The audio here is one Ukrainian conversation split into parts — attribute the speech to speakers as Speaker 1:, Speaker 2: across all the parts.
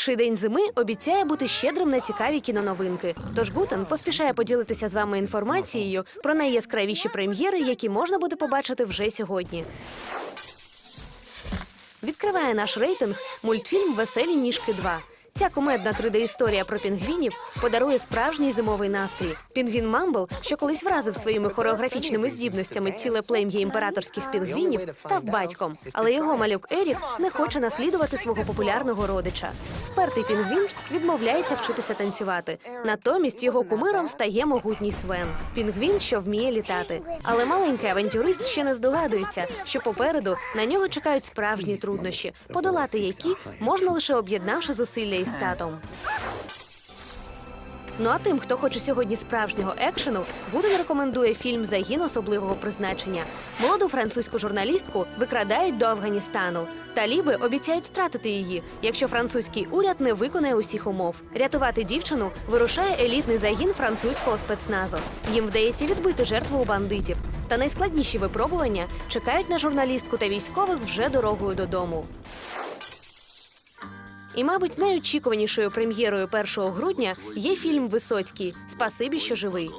Speaker 1: Перший день зими обіцяє бути щедрим на цікаві кіноновинки. Тож Гутен поспішає поділитися з вами інформацією про найяскравіші прем'єри, які можна буде побачити вже сьогодні. Відкриває наш рейтинг мультфільм Веселі ніжки 2». Ця кумедна 3D-історія про пінгвінів подарує справжній зимовий настрій. Пінгвін Мамбл, що колись вразив своїми хореографічними здібностями ціле плем'я імператорських пінгвінів, став батьком. Але його малюк Ерік не хоче наслідувати свого популярного родича. Впертий пінгвін відмовляється вчитися танцювати. Натомість його кумиром стає могутній Свен. Пінгвін, що вміє літати. Але маленький авантюрист ще не здогадується, що попереду на нього чекають справжні труднощі, подолати які можна лише об'єднавши зусилля із татом. Ну а тим, хто хоче сьогодні справжнього екшену, Гуден рекомендує фільм Загін особливого призначення. Молоду французьку журналістку викрадають до Афганістану. Таліби обіцяють стратити її, якщо французький уряд не виконає усіх умов. Рятувати дівчину вирушає елітний загін французького спецназу. Їм вдається відбити жертву у бандитів. Та найскладніші випробування чекають на журналістку та військових вже дорогою додому. І, мабуть, найочікуванішою прем'єрою 1 грудня є фільм Висоцький Спасибі, що живий.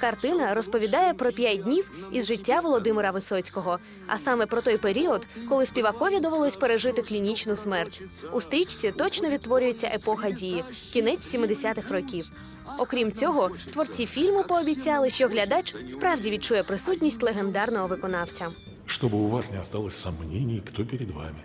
Speaker 1: Картина розповідає про п'ять днів із життя Володимира Висоцького, а саме про той період, коли співакові довелось пережити клінічну смерть. У стрічці точно відтворюється епоха дії, кінець 70-х років. Окрім цього, творці фільму пообіцяли, що глядач справді відчує присутність легендарного виконавця.
Speaker 2: Чтобы у вас не осталось сомнений, кто перед вами.